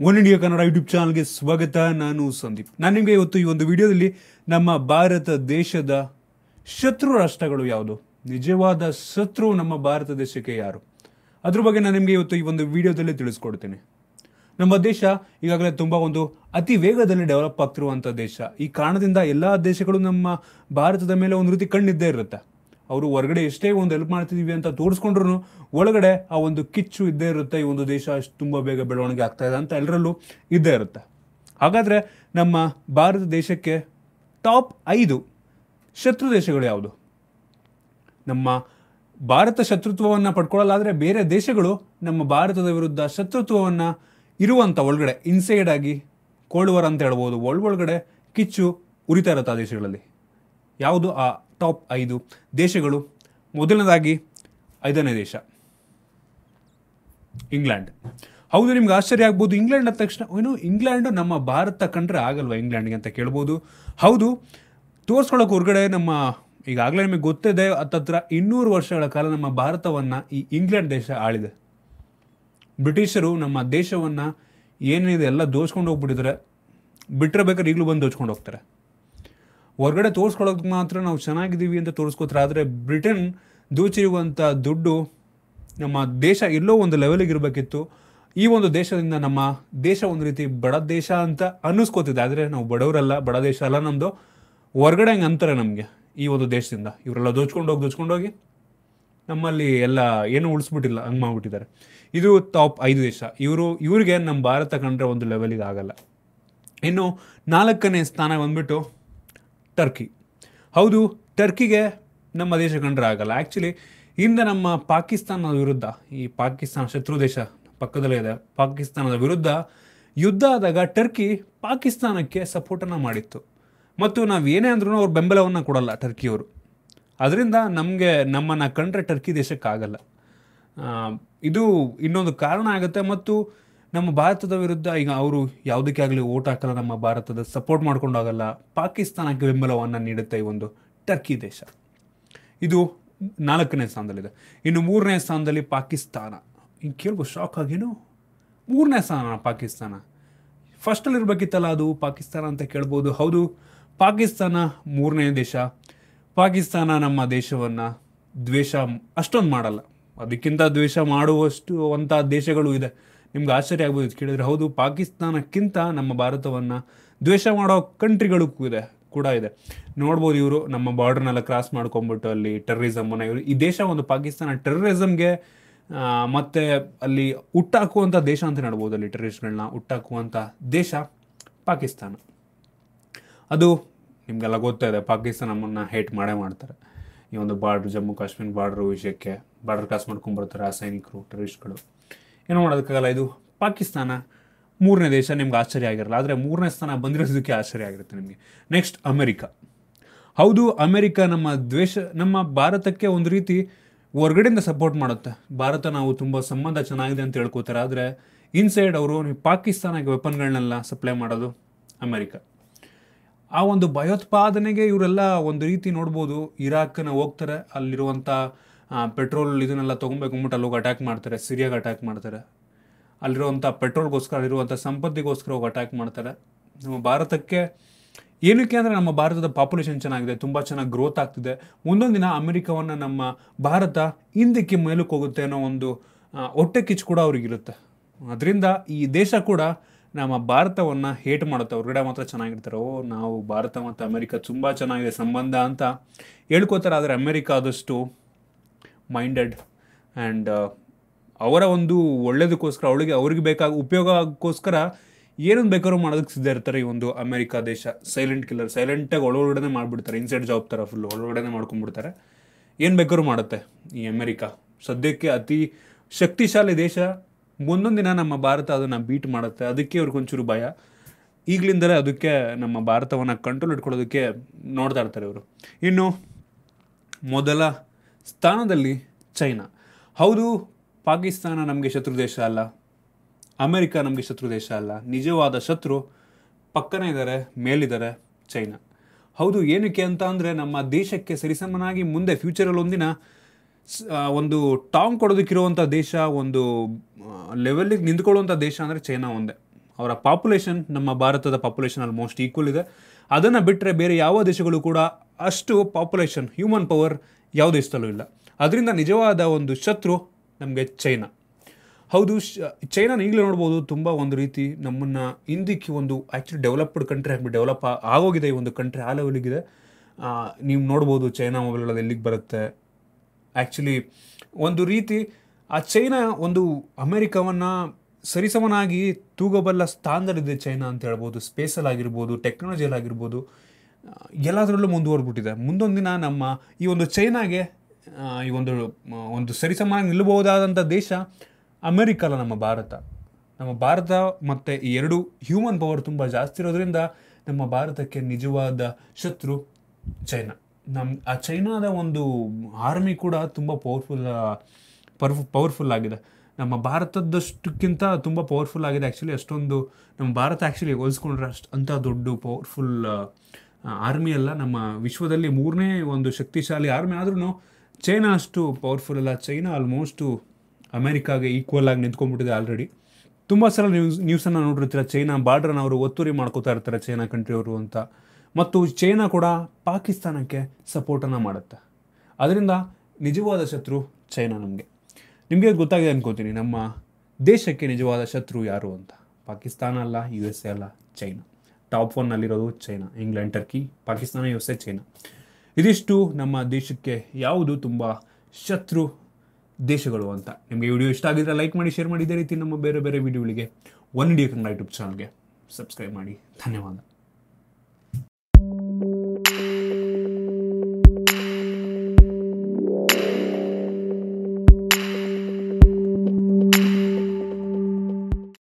One India Kannada YouTube ಚಾನಲ್ಗೆ ಸ್ವಾಗತ. ನಾನು ಸಂದೀಪ್. ನಾನು ನಿಮಗೆ ಇವತ್ತು ಈ ಒಂದು ವಿಡಿಯೋದಲ್ಲಿ ನಮ್ಮ ಭಾರತ ದೇಶದ ಶತ್ರು ರಾಷ್ಟ್ರಗಳು ಯಾವುದು? ನಿಜವಾದ ಶತ್ರು ನಮ್ಮ ಭಾರತ ದೇಶಕ್ಕೆ ಯಾರು? ಅದ್ರ ಬಗ್ಗೆ ನಾನು ನಿಮಗೆ ಇವತ್ತು ಈ ಒಂದು ವಿಡಿಯೋದಲ್ಲಿ ತಿಳಿಸ್ಕೊಡ್ತೇನೆ. ನಮ್ಮ ದೇಶ ಈಗಾಗಲೇ ತುಂಬ ಒಂದು ಅತಿ ವೇಗದಲ್ಲಿ ಡೆವಲಪ್ ಆಗ್ತಿರುವಂಥ ದೇಶ. ಈ ಕಾರಣದಿಂದ ಎಲ್ಲ ದೇಶಗಳು ನಮ್ಮ ಭಾರತದ ಮೇಲೆ ಒಂದು ರೀತಿ ಕಣ್ಣಿದ್ದೇ ಇರುತ್ತೆ. ಅವರು ಹೊರಗಡೆ ಎಷ್ಟೇ ಒಂದು ಹೆಲ್ಪ್ ಮಾಡ್ತಿದೀವಿ ಅಂತ ತೋರಿಸ್ಕೊಂಡ್ರು ಒಳಗಡೆ ಆ ಒಂದು ಕಿಚ್ಚು ಇದ್ದೇ ಇರುತ್ತೆ, ಈ ಒಂದು ದೇಶ ಅಷ್ಟು ತುಂಬ ಬೇಗ ಬೆಳವಣಿಗೆ ಆಗ್ತಾ ಇದೆ ಅಂತ ಎಲ್ಲರಲ್ಲೂ ಇದ್ದೇ ಇರುತ್ತೆ. ಹಾಗಾದರೆ ನಮ್ಮ ಭಾರತ ದೇಶಕ್ಕೆ ಟಾಪ್ ಐದು ಶತ್ರು ದೇಶಗಳು ಯಾವುದು? ನಮ್ಮ ಭಾರತ ಶತ್ರುತ್ವವನ್ನು ಪಡ್ಕೊಳ್ಳಲಾದರೆ ಬೇರೆ ದೇಶಗಳು ನಮ್ಮ ಭಾರತದ ವಿರುದ್ಧ ಶತ್ರುತ್ವವನ್ನು ಇರುವಂಥ ಒಳಗಡೆ ಇನ್ಸೈಡ್ ಆಗಿ ಕೋಲ್ಡ್ ವಾರ್ ಅಂತ ಹೇಳ್ಬೋದು, ಒಳ ಒಳಗಡೆ ಕಿಚ್ಚು ಉರಿತಾ ಇರುತ್ತೆ ಆ ದೇಶಗಳಲ್ಲಿ. ಯಾವುದು? ಆ ಟಾಪ್ ಐದು ದೇಶಗಳು. ಮೊದಲನೇದಾಗಿ ಐದನೇ ದೇಶ. ಇಂಗ್ಲೆಂಡ್. ಹೌದು, ನಿಮ್ಗೆ ಆಶ್ಚರ್ಯ ಆಗ್ಬೋದು. ಇಂಗ್ಲೆಂಡ್ ಅಂದ ತಕ್ಷಣ ಏನು ಇಂಗ್ಲೆಂಡು ನಮ್ಮ ಭಾರತ ಕಂಡ್ರೆ ಆಗಲ್ವಾ ಇಂಗ್ಲೆಂಡ್ಗೆ? ಅಂತ ಕೇಳ್ಬೋದು. ಹೌದು ತೋರಿಸ್ಕೊಳ್ಳೋಕೆ ಹೊರಗಡೆ ನಮ್ಮ, ಈಗಾಗಲೇ ನಿಮಗೆ ಗೊತ್ತಿದೆ, ಹತ್ತತ್ರ ಇನ್ನೂರು ವರ್ಷಗಳ ಕಾಲ ನಮ್ಮ ಭಾರತವನ್ನು ಈ ಇಂಗ್ಲೆಂಡ್ ದೇಶ ಆಳಿದೆ. ಬ್ರಿಟಿಷರು ನಮ್ಮ ದೇಶವನ್ನು ಏನಿದೆ ಎಲ್ಲ ದೋಚ್ಕೊಂಡು ಹೋಗ್ಬಿಟ್ಟಿದ್ದಾರೆ. ಬಿಟ್ಟರೆ ಬೇಕಾದ್ರೆ ಈಗಲೂ ಬಂದು ದೋಚ್ಕೊಂಡು ಹೋಗ್ತಾರೆ. ಹೊರಗಡೆ ತೋರಿಸ್ಕೊಳ್ಳೋದಕ್ಕೆ ಮಾತ್ರ ನಾವು ಚೆನ್ನಾಗಿದ್ದೀವಿ ಅಂತ ತೋರಿಸ್ಕೋತಾರೆ. ಆದರೆ ಬ್ರಿಟನ್ ದೋಚಿರುವಂಥ ದುಡ್ಡು ನಮ್ಮ ದೇಶ ಎಲ್ಲೋ ಒಂದು ಲೆವೆಲಿಗೆ ಇರಬೇಕಿತ್ತು. ಈ ಒಂದು ದೇಶದಿಂದ ನಮ್ಮ ದೇಶ ಒಂದು ರೀತಿ ಬಡ ದೇಶ ಅಂತ ಅನ್ನಿಸ್ಕೋತಿದೆ. ಆದರೆ ನಾವು ಬಡವರಲ್ಲ, ಬಡ ದೇಶ ಅಲ್ಲ ನಮ್ಮದು ಹೊರಗಡೆ ಹಂಗೆ ಅಂತಾರೆ ನಮಗೆ ಈ ಒಂದು ದೇಶದಿಂದ. ಇವರೆಲ್ಲ ದೋಚ್ಕೊಂಡು ಹೋಗಿ ದೋಚ್ಕೊಂಡು ಹೋಗಿ ನಮ್ಮಲ್ಲಿ ಎಲ್ಲ ಏನು ಉಳಿಸ್ಬಿಟ್ಟಿಲ್ಲ, ಹಂಗೆ ಮಾಡ್ಬಿಟ್ಟಿದ್ದಾರೆ. ಇದು ಟಾಪ್ ಐದು ದೇಶ. ಇವರು, ಇವರಿಗೆ ನಮ್ಮ ಭಾರತ ಕಂಡ್ರೆ ಒಂದು ಲೆವೆಲಿಗೆ ಆಗಲ್ಲ. ಇನ್ನು ನಾಲ್ಕನೇ ಸ್ಥಾನ ಬಂದ್ಬಿಟ್ಟು ಟರ್ಕಿ. ಹೌದು, ಟರ್ಕಿಗೆ ನಮ್ಮ ದೇಶ ಕಂಡ್ರೆ ಆಗಲ್ಲ ಆ್ಯಕ್ಚುಲಿ ಹಿಂದೆ ನಮ್ಮ ಪಾಕಿಸ್ತಾನದ ವಿರುದ್ಧ, ಈ ಪಾಕಿಸ್ತಾನ ಶತ್ರು ದೇಶ ಪಕ್ಕದಲ್ಲೇ ಇದೆ, ಪಾಕಿಸ್ತಾನದ ವಿರುದ್ಧ ಯುದ್ಧ ಆದಾಗ ಟರ್ಕಿ ಪಾಕಿಸ್ತಾನಕ್ಕೆ ಸಪೋರ್ಟನ್ನು ಮಾಡಿತ್ತು. ಮತ್ತು ನಾವು ಏನೇ ಅಂದ್ರೂ ಅವ್ರ ಬೆಂಬಲವನ್ನು ಕೊಡಲ್ಲ ಟರ್ಕಿಯವರು. ಅದರಿಂದ ನಮಗೆ, ನಮ್ಮನ್ನು ಕಂಡ್ರೆ ಟರ್ಕಿ ದೇಶಕ್ಕಾಗಲ್ಲ. ಇದು ಇನ್ನೊಂದು ಕಾರಣ ಆಗುತ್ತೆ. ಮತ್ತು ನಮ್ಮ ಭಾರತದ ವಿರುದ್ಧ ಈಗ ಅವರು ಯಾವುದಕ್ಕೆ ಆಗಲಿ ಓಟ್ ಹಾಕಲ್ಲ, ನಮ್ಮ ಭಾರತದ ಸಪೋರ್ಟ್ ಮಾಡ್ಕೊಂಡಾಗಲ್ಲ, ಪಾಕಿಸ್ತಾನಕ್ಕೆ ಬೆಂಬಲವನ್ನು ನೀಡುತ್ತೆ ಈ ಒಂದು ಟರ್ಕಿ ದೇಶ. ಇದು ನಾಲ್ಕನೇ ಸ್ಥಾನದಲ್ಲಿದೆ. ಇನ್ನು ಮೂರನೇ ಸ್ಥಾನದಲ್ಲಿ ಪಾಕಿಸ್ತಾನ. ಹಿಂಗೆ ಕೇಳ್ಬೋದು ಶಾಕ್ ಆಗೇನು? ಮೂರನೇ ಸ್ಥಾನ ಪಾಕಿಸ್ತಾನ. ಫಸ್ಟಲ್ಲಿ ಇರಬೇಕಿತ್ತಲ್ಲ ಅದು ಪಾಕಿಸ್ತಾನ ಅಂತ ಕೇಳ್ಬೋದು. ಹೌದು, ಪಾಕಿಸ್ತಾನ ಮೂರನೇ ದೇಶ. ಪಾಕಿಸ್ತಾನ ನಮ್ಮ ದೇಶವನ್ನು ದ್ವೇಷ ಅಷ್ಟೊಂದು ಮಾಡಲ್ಲ. ಅದಕ್ಕಿಂತ ದ್ವೇಷ ಮಾಡುವಷ್ಟು ಅಂಥ ದೇಶಗಳು ಇದೆ. ನಿಮ್ಗೆ ಆಶ್ಚರ್ಯ ಆಗ್ಬೋದು ಕೇಳಿದ್ರೆ. ಹೌದು, ಪಾಕಿಸ್ತಾನಕ್ಕಿಂತ ನಮ್ಮ ಭಾರತವನ್ನು ದ್ವೇಷ ಮಾಡೋ ಕಂಟ್ರಿಗಳು ಇದೆ ಕೂಡ ಇದೆ. ನೋಡ್ಬೋದು ಇವರು ನಮ್ಮ ಬಾರ್ಡ್ರನ್ನೆಲ್ಲ ಕ್ರಾಸ್ ಮಾಡ್ಕೊಂಬಿಟ್ಟು ಅಲ್ಲಿ ಟೆರರಿಸಮನ್ನು ಇವರು ಈ ದೇಶ ಒಂದು ಪಾಕಿಸ್ತಾನ ಟೆರರಿಸಮ್ಗೆ ಮತ್ತು ಅಲ್ಲಿ ಹುಟ್ಟಾಕುವಂಥ ದೇಶ ಅಂತ ನೋಡ್ಬೋದು ಅಲ್ಲಿ ಟೆರರಿಸ್ಟ್ಗಳನ್ನ ಹುಟ್ಟಾಕುವಂಥ ದೇಶ ಪಾಕಿಸ್ತಾನ. ಅದು ನಿಮಗೆಲ್ಲ ಗೊತ್ತಾ ಇದೆ, ಪಾಕಿಸ್ತಾನ ನಮ್ಮನ್ನು ಹೇಟ್ ಮಾಡೇ ಮಾಡ್ತಾರೆ. ಈ ಒಂದು ಬಾರ್ಡ್ರ್ ಜಮ್ಮು ಕಾಶ್ಮೀರ ಬಾರ್ಡ್ರ್ ವಿಷಯಕ್ಕೆ ಬಾರ್ಡರ್ ಕ್ರಾಸ್ ಮಾಡ್ಕೊಂಡ್ಬರ್ತಾರೆ ಆ ಸೈನಿಕರು ಟೆರರಿಸ್ಟ್ಗಳು ಏನೋ ಮಾಡೋದಕ್ಕಾಗಲ್ಲ ಇದು. ಪಾಕಿಸ್ತಾನ ಮೂರನೇ ದೇಶ ನಿಮ್ಗೆ ಆಶ್ಚರ್ಯ ಆಗಿರಲ್ಲ. ಆದರೆ ಮೂರನೇ ಸ್ಥಾನ ಬಂದಿರೋದಕ್ಕೆ ಆಶ್ಚರ್ಯ ಆಗಿರುತ್ತೆ ನಿಮಗೆ. Next America. ಹೌದು, ಅಮೆರಿಕ ನಮ್ಮ ದ್ವೇಷ, ನಮ್ಮ ಭಾರತಕ್ಕೆ ಒಂದು ರೀತಿ ಹೊರಗಡೆಯಿಂದ ಸಪೋರ್ಟ್ ಮಾಡುತ್ತೆ. ಭಾರತ ನಾವು ತುಂಬ ಸಂಬಂಧ ಚೆನ್ನಾಗಿದೆ ಅಂತ ಹೇಳ್ಕೋತಾರೆ. ಆದರೆ ಇನ್ಸೈಡ್ ಅವರು ಪಾಕಿಸ್ತಾನಕ್ಕೆ ವೆಪನ್ಗಳನ್ನೆಲ್ಲ ಸಪ್ಲೈ ಮಾಡೋದು ಅಮೆರಿಕ. ಆ ಒಂದು ಭಯೋತ್ಪಾದನೆಗೆ ಇವರೆಲ್ಲ ಒಂದು ರೀತಿ ನೋಡ್ಬೋದು. ಇರಾಕ್ನ ಹೋಗ್ತಾರೆ. ಅಲ್ಲಿರುವಂಥ ಪೆಟ್ರೋಲ್ ಇದನ್ನೆಲ್ಲ ತೊಗೊಬೇಕು ಅಂದ್ಬಿಟ್ಟು ಹೋಗಿ ಅಟ್ಯಾಕ್ ಮಾಡ್ತಾರೆ, ಸಿರಿಯಾಗೆ ಅಟ್ಯಾಕ್ ಮಾಡ್ತಾರೆ. ಅಲ್ಲಿರುವಂಥ ಪೆಟ್ರೋಲ್ಗೋಸ್ಕರ ಅಲ್ಲಿರುವಂಥ ಸಂಪತ್ತಿಗೋಸ್ಕರ ಹೋಗಿ ಅಟ್ಯಾಕ್ ಮಾಡ್ತಾರೆ. ನಮ್ಮ ಭಾರತಕ್ಕೆ ಏನಕ್ಕೆ ಅಂದರೆ ನಮ್ಮ ಭಾರತದ ಪಾಪ್ಯುಲೇಷನ್ ಚೆನ್ನಾಗಿದೆ, ತುಂಬ ಚೆನ್ನಾಗಿ ಗ್ರೋತ್ ಆಗ್ತಿದೆ. ಮುಂದೊಂದು ದಿನ ಅಮೆರಿಕವನ್ನು ನಮ್ಮ ಭಾರತ ಹಿಂದಕ್ಕೆ ಮೇಲಕ್ಕೆ ಹೋಗುತ್ತೆ ಅನ್ನೋ ಒಂದು ಹೊಟ್ಟೆ ಕಿಚ್ಚು ಕೂಡ ಅವ್ರಿಗಿರುತ್ತೆ ಅದರಿಂದ ಈ ದೇಶ ಕೂಡ ನಮ್ಮ ಭಾರತವನ್ನು ಹೇಟ್ ಮಾಡುತ್ತೆ. ಹೊರಗಡೆ ಮಾತ್ರ ಚೆನ್ನಾಗಿರ್ತಾರೆ. ಓ, ನಾವು ಭಾರತ ಮತ್ತು ಅಮೆರಿಕ ತುಂಬ ಚೆನ್ನಾಗಿದೆ ಸಂಬಂಧ ಅಂತ ಹೇಳ್ಕೋತಾರೆ. ಆದರೆ ಅಮೆರಿಕ ಆದಷ್ಟು ಮೈಂಡೆಡ್ ಆ್ಯಂಡ್ ಅವರ ಒಂದು ಒಳ್ಳೇದಕ್ಕೋಸ್ಕರ, ಅವಳಿಗೆ, ಅವ್ರಿಗೆ ಬೇಕಾಗ, ಉಪಯೋಗಕ್ಕೋಸ್ಕರ ಏನೊಂದು ಬೇಕಾದ್ರೂ ಮಾಡೋದಕ್ಕೆ ಸಿದ್ಧ ಇರ್ತಾರೆ ಈ ಒಂದು ಅಮೆರಿಕ ದೇಶ. ಸೈಲೆಂಟ್ ಕಿಲ್ಲರ್ ಸೈಲೆಂಟಾಗಿ ಒಳಗಡೆ ಮಾಡಿಬಿಡ್ತಾರೆ. ಇನ್ಸೈಡ್ ಜಾಬ್ ಥರ ಫುಲ್ ಒಳಗಡೆ ಮಾಡ್ಕೊಂಡ್ಬಿಡ್ತಾರೆ. ಏನು ಬೇಕಾದ್ರೂ ಮಾಡುತ್ತೆ ಈ ಅಮೆರಿಕ. ಸದ್ಯಕ್ಕೆ ಅತಿ ಶಕ್ತಿಶಾಲಿ ದೇಶ. ಮುಂದೊಂದು ದಿನ ನಮ್ಮ ಭಾರತ ಅದನ್ನು ಬೀಟ್ ಮಾಡುತ್ತೆ. ಅದಕ್ಕೆ ಅವ್ರಿಗೊಂಚೂರು ಭಯ. ಈಗಲಿಂದಲೇ ಅದಕ್ಕೆ ನಮ್ಮ ಭಾರತವನ್ನು ಕಂಟ್ರೋಲ್ ಇಟ್ಕೊಳ್ಳೋದಕ್ಕೆ ನೋಡ್ತಾ ಇರ್ತಾರೆ ಇವರು. ಇನ್ನು ಮೊದಲ ಸ್ಥಾನದಲ್ಲಿ ಚೈನಾ. ಹೌದು, ಪಾಕಿಸ್ತಾನ ನಮಗೆ ಶತ್ರು ದೇಶ ಅಲ್ಲ. ಅಮೆರಿಕ ನಮಗೆ ಶತ್ರು ದೇಶ ಅಲ್ಲ. ನಿಜವಾದ ಶತ್ರು ಪಕ್ಕನೇ ಇದ್ದಾರೆ ಮೇಲಿದ್ದಾರೆ ಚೈನಾ. ಹೌದು, ಏನಕ್ಕೆ ಅಂತ ಅಂದರೆ ನಮ್ಮ ದೇಶಕ್ಕೆ ಸರಿಸಮನಾಗಿ ಮುಂದೆ ಫ್ಯೂಚರಲ್ಲಿ ಒಂದಿನ ಒಂದು ಟಾಂಗ್ ಕೊಡೋದಕ್ಕಿರುವಂಥ ದೇಶ, ಒಂದು ಲೆವೆಲ್ಲಿಗೆ ನಿಂತ್ಕೊಳ್ಳುವಂಥ ದೇಶ ಅಂದರೆ ಚೈನಾ ಒಂದೇ. ಅವರ ಪಾಪ್ಯುಲೇಷನ್ ನಮ್ಮ ಭಾರತದ ಪಾಪ್ಯುಲೇಷನ್ ಆಲ್ಮೋಸ್ಟ್ ಈಕ್ವಲ್ ಇದೆ. ಅದನ್ನು ಬಿಟ್ಟರೆ ಬೇರೆ ಯಾವ ದೇಶಗಳು ಕೂಡ ಅಷ್ಟು ಪಾಪ್ಯುಲೇಷನ್ ಹ್ಯೂಮನ್ ಪವರ್ ಯಾವ ದೇಶದಲ್ಲೂ ಇಲ್ಲ. ಅದರಿಂದ ನಿಜವಾದ ಒಂದು ಶತ್ರು ನಮಗೆ ಚೈನಾ. ಹೌದು ಚೈನಾನ ಈಗಲೇ ನೋಡ್ಬೋದು ತುಂಬ ಒಂದು ರೀತಿ ನಮ್ಮನ್ನು ಹಿಂದಿಕ್ಕೆ ಒಂದು ಆ್ಯಕ್ಚುಲಿ ಡೆವಲಪ್ಡ್ ಕಂಟ್ರಿ ಆಗಿ ಡೆವಲಪ್ ಆಗೋಗಿದೆ ಈ ಒಂದು ಕಂಟ್ರಿ ಆ ಲೆವೆಲಿಗಿದೆ ನೀವು ನೋಡ್ಬೋದು ಚೈನಾ ಮೊಬೈಲ್ಗಳಲ್ಲಿ ಎಲ್ಲಿಗೆ ಬರುತ್ತೆ. ಆ್ಯಕ್ಚುಲಿ ಒಂದು ರೀತಿ ಆ ಚೈನಾ ಒಂದು ಅಮೇರಿಕಾವನ್ನು ಸರಿಸಮನಾಗಿ ತೂಗಬಲ್ಲ ಸ್ಥಾನದಲ್ಲಿದೆ ಚೈನಾ ಅಂತ ಹೇಳ್ಬೋದು. ಸ್ಪೇಸಲ್ಲಾಗಿರ್ಬೋದು ಟೆಕ್ನಾಲಜಿಯಲ್ಲಾಗಿರ್ಬೋದು ಎಲ್ಲದರಲ್ಲೂ ಮುಂದುವರೆದ್ಬಿಟ್ಟಿದೆ. ಮುಂದೊಂದು ದಿನ ನಮ್ಮ ಈ ಒಂದು ಚೈನಾಗೆ ಈ ಒಂದು ಒಂದು ಸರಿಸಮಾನ ನಿಲ್ಲಬಹುದಾದಂಥ ದೇಶ ಅಮೇರಿಕಲ್ಲ ನಮ್ಮ ಭಾರತ. ನಮ್ಮ ಭಾರತ ಮತ್ತು ಈ ಎರಡು ಹ್ಯೂಮನ್ ಪವರ್ ತುಂಬ ಜಾಸ್ತಿ ಇರೋದ್ರಿಂದ ನಮ್ಮ ಭಾರತಕ್ಕೆ ನಿಜವಾದ ಶತ್ರು ಚೈನಾ. ನಮ್ಮ ಆ ಚೈನಾದ ಒಂದು ಆರ್ಮಿ ಕೂಡ ತುಂಬ ಪವರ್ಫುಲ್ ಪರ್ಫು ಪವರ್ಫುಲ್ ಆಗಿದೆ. ನಮ್ಮ ಭಾರತದಷ್ಟಕ್ಕಿಂತ ತುಂಬ ಪವರ್ಫುಲ್ ಆಗಿದೆ. ಆ್ಯಕ್ಚುಲಿ ಅಷ್ಟೊಂದು ನಮ್ಮ ಭಾರತ ಆ್ಯಕ್ಚುಲಿ ಹೋಲಿಸ್ಕೊಂಡ್ರೆ ಅಷ್ಟು ಅಂಥ ದೊಡ್ಡ ಪವರ್ಫುಲ್ ಆರ್ಮಿ ಅಲ್ಲ, ನಮ್ಮ ವಿಶ್ವದಲ್ಲಿ ಮೂರನೇ ಒಂದು ಶಕ್ತಿಶಾಲಿ ಆರ್ಮಿ ಆದ್ರೂ ಚೈನಾ ಅಷ್ಟು ಪವರ್ಫುಲ್ ಅಲ್ಲ. ಚೈನಾ ಆಲ್ಮೋಸ್ಟು ಅಮೆರಿಕಾಗೆ ಈಕ್ವಲ್ ಆಗಿ ನಿಂತ್ಕೊಂಡ್ಬಿಟ್ಟಿದೆ ಆಲ್ರೆಡಿ ತುಂಬ ಸಲ ನ್ಯೂಸ್ ನ್ಯೂಸನ್ನು ನೋಡಿರ್ತೀರ, ಚೈನಾ ಬಾರ್ಡ್ರನ್ನ ಅವರು ಒತ್ತುವರಿ ಮಾಡ್ಕೋತಾ ಇರ್ತಾರೆ ಚೈನಾ ಕಂಟ್ರಿಯವರು ಅಂತ. ಮತ್ತು ಚೈನಾ ಕೂಡ ಪಾಕಿಸ್ತಾನಕ್ಕೆ ಸಪೋರ್ಟನ್ನು ಮಾಡುತ್ತೆ. ಅದರಿಂದ ನಿಜವಾದ ಶತ್ರು ಚೈನಾ ನಮಗೆ. ನಿಮಗೆ ಗೊತ್ತಾಗಿದೆ ಅನ್ಕೋತೀನಿ, ನಮ್ಮ ದೇಶಕ್ಕೆ ನಿಜವಾದ ಶತ್ರು ಯಾರು ಅಂತ. ಪಾಕಿಸ್ತಾನ ಅಲ್ಲ ಯು ಎಸ್ ಎ ಅಲ್ಲ, China. Top ಒನ್ನಲ್ಲಿರೋದು China, England, Turkey, Pakistan U S A China. ಇದಿಷ್ಟು ನಮ್ಮ ದೇಶಕ್ಕೆ ಯಾವುದು ತುಂಬ ಶತ್ರು ದೇಶಗಳು ಅಂತ. ನಿಮಗೆ ವಿಡಿಯೋ ಇಷ್ಟ ಆಗಿದ್ರೆ ಲೈಕ್ ಮಾಡಿ, ಶೇರ್ ಮಾಡಿ. ಇದೇ ರೀತಿ ನಮ್ಮ ಬೇರೆ ಬೇರೆ ವಿಡಿಯೋಗಳಿಗೆ ಒನ್ ಇಂಡಿಯಾ ಕನ್ನಡ ಯೂಟ್ಯೂಬ್ ಚಾನಲ್ಗೆ ಸಬ್ಸ್ಕ್ರೈಬ್ ಮಾಡಿ. ಧನ್ಯವಾದ.